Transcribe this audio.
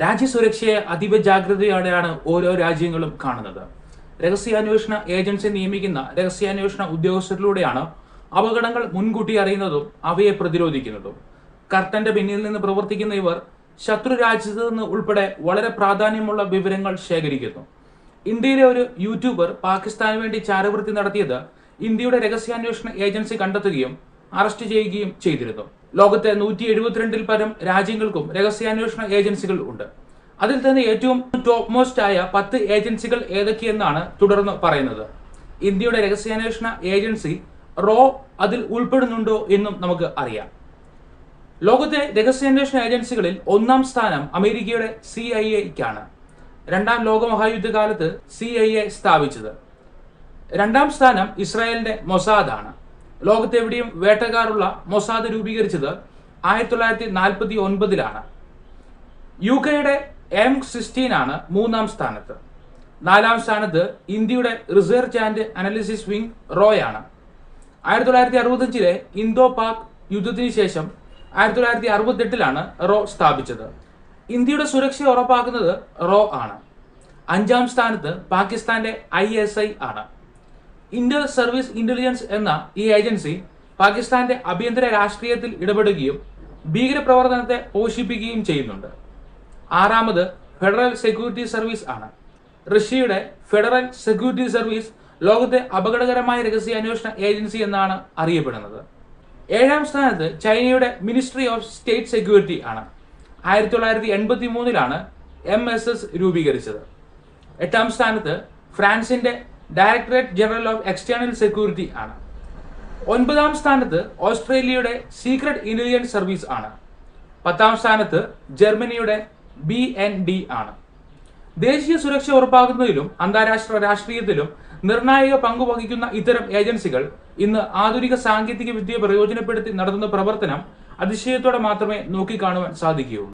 രാജ്യസുരക്ഷയെ അതീവ ജാഗ്രതയോടെയാണ് ഓരോ രാജ്യങ്ങളും കാണുന്നത്. രഹസ്യാന്വേഷണ ഏജൻസി നിയമിക്കുന്ന രഹസ്യാന്വേഷണ ഉദ്യോഗസ്ഥരിലൂടെയാണ് അപകടങ്ങൾ മുൻകൂട്ടി അറിയുന്നതും അവയെ പ്രതിരോധിക്കുന്നതും. കർട്ടന്റെ പിന്നിൽ നിന്ന് പ്രവർത്തിക്കുന്ന ഇവർ ശത്രു രാജ്യത്ത് നിന്ന് ഉൾപ്പെടെ വളരെ പ്രാധാന്യമുള്ള വിവരങ്ങൾ ശേഖരിക്കുന്നു. ഇന്ത്യയിലെ ഒരു യൂട്യൂബർ പാകിസ്ഥാന് വേണ്ടി ചാരവൃത്തി നടത്തിയത് ഇന്ത്യയുടെ രഹസ്യാന്വേഷണ ഏജൻസി കണ്ടെത്തുകയും അറസ്റ്റ് ചെയ്യുകയും ചെയ്തിരുന്നു. ലോകത്തെ നൂറ്റി എഴുപത്തിരണ്ടിൽ പരം രാജ്യങ്ങൾക്കും രഹസ്യാന്വേഷണ ഏജൻസികൾ ഉണ്ട്. അതിൽ തന്നെ ഏറ്റവും ടോപ്പ് മോസ്റ്റ് ആയ പത്ത് ഏജൻസികൾ ഏതൊക്കെയെന്നാണ് തുടർന്ന് പറയുന്നത്. ഇന്ത്യയുടെ രഹസ്യാന്വേഷണ ഏജൻസി റോ അതിൽ ഉൾപ്പെടുന്നുണ്ടോ എന്നും നമുക്ക് അറിയാം. ലോകത്തെ രഹസ്യാന്വേഷണ ഏജൻസികളിൽ ഒന്നാം സ്ഥാനം അമേരിക്കയുടെ സി ഐ എക്കാണ് രണ്ടാം ലോക മഹായുദ്ധകാലത്ത് സി ഐ എ സ്ഥാപിച്ചത്. രണ്ടാം സ്ഥാനം ഇസ്രായേലിന്റെ മൊസാദ് ആണ് ലോകത്തെവിടെയും വേട്ടക്കാരുള്ള മൊസാദ് രൂപീകരിച്ചത് ആയിരത്തി തൊള്ളായിരത്തി നാൽപ്പത്തി ഒൻപതിലാണ് യു കെയുടെ എം സിക്സ്റ്റീൻ ആണ് മൂന്നാം സ്ഥാനത്ത്. നാലാം സ്ഥാനത്ത് ഇന്ത്യയുടെ റിസർച്ച് ആൻഡ് അനാലിസിസ് വിംഗ് റോയ് ആണ് ആയിരത്തി തൊള്ളായിരത്തി അറുപത്തഞ്ചിലെ ഇന്തോ പാക് യുദ്ധത്തിന് ശേഷം ആയിരത്തി തൊള്ളായിരത്തി അറുപത്തെട്ടിലാണ് റോ സ്ഥാപിച്ചത്. ഇന്ത്യയുടെ സുരക്ഷ ഉറപ്പാക്കുന്നത് റോ ആണ്. അഞ്ചാം സ്ഥാനത്ത് പാകിസ്ഥാന്റെ ഐ എസ് ഐ ആണ്. ഇന്റർ സർവീസ് ഇന്റലിജൻസ് എന്ന ഈ ഏജൻസി പാകിസ്ഥാന്റെ ആഭ്യന്തര രാഷ്ട്രീയത്തിൽ ഇടപെടുകയും ഭീകരപ്രവർത്തനത്തെ പോഷിപ്പിക്കുകയും ചെയ്യുന്നുണ്ട്. ആറാമത് ഫെഡറൽ സെക്യൂരിറ്റി സർവീസ് ആണ്. റഷ്യയുടെ ഫെഡറൽ സെക്യൂരിറ്റി സർവീസ് ലോകത്തെ അപകടകരമായ രഹസ്യ അന്വേഷണ ഏജൻസി എന്നാണ് അറിയപ്പെടുന്നത്. ഏഴാം സ്ഥാനത്ത് ചൈനയുടെ മിനിസ്ട്രി ഓഫ് സ്റ്റേറ്റ് സെക്യൂരിറ്റി ആണ്. ആയിരത്തി തൊള്ളായിരത്തി എൺപത്തി മൂന്നിലാണ് എം എസ് എസ് രൂപീകരിച്ചത്. എട്ടാം സ്ഥാനത്ത് ഫ്രാൻസിന്റെ directorate general of external security ആണ്. ഒൻപതാം സ്ഥാനത്ത് ഓസ്ട്രേലിയയുടെ സീക്രട്ട് ഇന്റലിജൻസ് സർവീസ് ആണ്. പത്താം സ്ഥാനത്ത് ജർമ്മനിയുടെ ബി എൻ ഡി ആണ്. ദേശീയ സുരക്ഷ ഉറപ്പാക്കുന്നതിലും അന്താരാഷ്ട്ര രാഷ്ട്രീയത്തിലും നിർണായക പങ്കു വഹിക്കുന്ന ഇത്തരം ഏജൻസികൾ ഇന്ന് ആധുനിക സാങ്കേതിക വിദ്യ പ്രയോജനപ്പെടുത്തി നടത്തുന്ന പ്രവർത്തനം അതിശയത്തോടെ മാത്രമേ നോക്കിക്കാണുവാൻ സാധിക്കുകയുള്ളൂ.